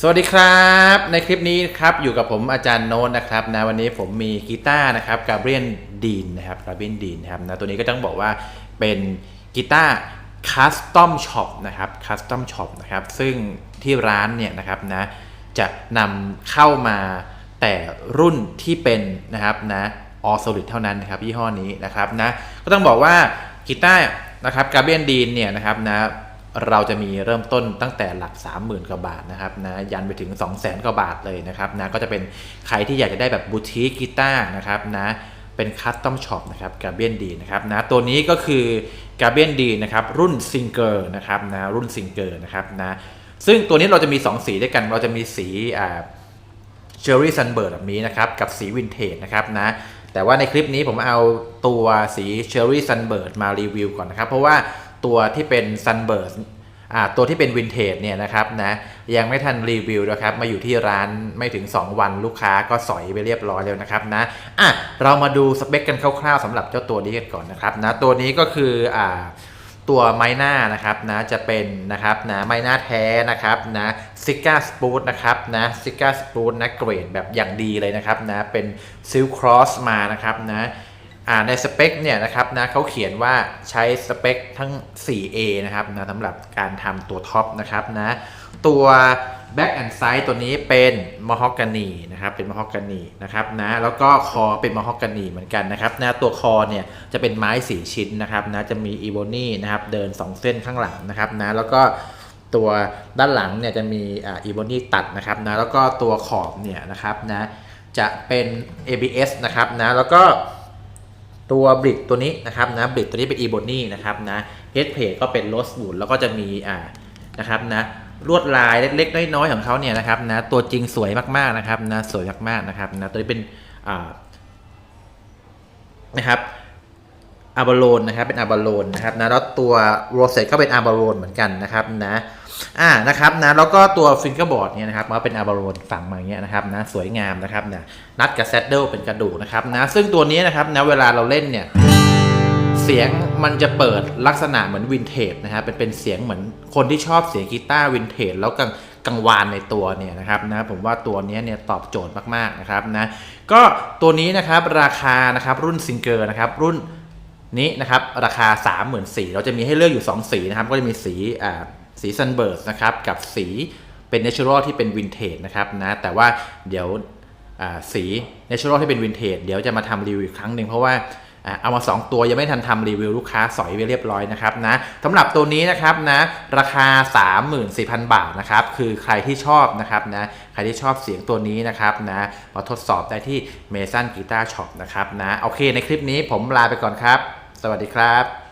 สวัสดีครับ ในคลิปนี้ครับอยู่กับผมอาจารย์โน้ตนะครับนะวันนี้ผมมีกีตาร์นะครับกาเบรียนดีนนะครับกาเบรียนดีนนะครับนะตัวนี้ก็ต้องบอกว่าเป็นกีตาร์คัสตอมช็อปนะครับคัสตอมช็อปนะครับซึ่งที่ร้านเนี่ยนะครับนะจะนำเข้ามาแต่รุ่นที่เป็นนะครับนะออโซลิดเท่านั้นนะครับยี่ห้อนี้นะครับนะก็ต้องบอกว่ากีตาร์นะครับกาเบรียนดีนเนี่ยนะครับนะ เราจะมีเริ่มต้นตั้งแต่หลัก 30,000กว่าบาทนะครับนะยันไปถึง 200,000กว่าบาทเลยนะครับนะก็จะเป็นใครที่อยากจะได้แบบบูติกกีตาร์นะครับนะเป็นคัสตอมช็อปนะครับกาเบียนดีนะครับนะตัวนี้ก็คือกาเบียนดีนะครับรุ่นซิงเกอร์นะครับนะรุ่นซิงเกอร์นะครับนะซึ่งตัวนี้เราจะมี 2 สีด้วยกัน เราจะมีสีอ่าเชอร์รี่ซันเบิร์ดแบบนี้นะครับกับสีวินเทจนะครับนะแต่ว่าในคลิปนี้ผมเอาตัวสีเชอร์รี่ซันเบิร์ดมารีวิวก่อนนะครับ เพราะว่าตัวที่เป็นซันเบิร์ด ตัวที่เป็นวินเทจเนี่ยนะครับนะยังไม่ทันรีวิวนะครับมาอยู่ที่ร้านไม่ถึง 2 วันลูกค้าก็สอยไปเรียบร้อยแล้วนะครับนะอะเรามาดูสเปคกันคร่าวๆสำหรับเจ้าตัวนี้กันก่อนนะครับนะตัวนี้ก็คืออ่าตัวไม้หน้านะครับนะจะเป็นนะครับนะไม้หน้าแท้นะครับนะซิก้าสปูดนะครับนะซิก้าสปูดนะเกรดแบบอย่างดีเลยนะครับนะเป็นซิลครอสมานะครับนะ ในสเปคเนี่ยนะครับนะเขาเขียนว่าใช้สเปคทั้ง 4A นะครับนะสำหรับการทำตัวท็อปนะครับนะตัว Back and Side ตัวนี้เป็นมอฮอกกานีนะครับเป็นมอฮอกกานีนะครับนะแล้วก็คอเป็นมอฮอกกานีเหมือนกันนะครับนะตัวคอเนี่ยจะเป็นไม้4ชิ้นนะครับนะจะมีอีโบนี่นะครับเดิน 2 เส้นข้างหลังนะครับนะแล้วก็ตัวด้านหลังเนี่ยจะมีอ่าอีโบนี่ตัดนะครับนะแล้วก็ตัวขอบเนี่ยนะครับนะจะเป็น ABS นะครับนะแล้วก็ ตัวบริดตัวนี้นะครับนะบริดตัวนี้เป็นอีโบนี่นะครับนะเฮดเพจก็เป็นโรสบูดแล้วก็จะมีอ่านะครับนะลวดลายเล็กๆน้อยๆของเขาเนี่ยนะครับนะตัวจริงสวยมากๆนะครับนะสวยมากๆนะครับนะตัวนี้เป็นอ่านะครับอาบาโลนนะครับเป็นอาบาโลนนะครับนะแล้วตัวโรเซตก็เป็นอาบาโลนเหมือนกันนะครับนะ อ่านะครับนะแล้วก็ตัวฟิงเกอร์บอร์ดเนี่ยนะครับมันเป็นอาบาโลนฝั่งมาอย่างเงี้ยนะครับนะสวยงามนะครับนะนัดกับแซดเดิลเป็นกระดูกนะครับนะซึ่งตัวนี้นะครับนะเวลาเราเล่นเนี่ยเสียงมันจะเปิดลักษณะเหมือนวินเทจนะครับเป็นเป็นเสียงเหมือนคนที่ชอบเสียงกีตาร์วินเทจแล้วกังกังวานในตัวเนี่ยนะครับนะผมว่าตัวนี้เนี่ยตอบโจทย์มากๆนะครับนะก็ตัวนี้นะครับราคานะครับรุ่นซิงเกอร์นะครับรุ่นนี้นะครับราคา 34,000เราจะมีให้เลือกอยู่ 2 สีนะครับก็จะมีสีอ่า สีซันเบิร์สนะครับกับสีเป็นเนเชอรัลที่เป็นวินเทจนะครับนะแต่ว่าเดี๋ยวสี natural ที่เป็นวินเทจเดี๋ยวจะมาทำรีวิวอีกครั้งหนึ่งเพราะว่าอ่าเอามา 2 ตัวยังไม่ทันทำรีวิวลูกค้าสอยไปเรียบร้อยนะครับนะสำหรับตัวนี้นะครับนะราคา 34,000 บาทนะครับคือใครที่ชอบนะครับนะใครที่ชอบเสียงตัวนี้นะครับนะมาทดสอบได้ที่ Mason Guitar Shop นะครับนะโอเคในคลิปนี้ผมลาไปก่อนครับ สวัสดีครับ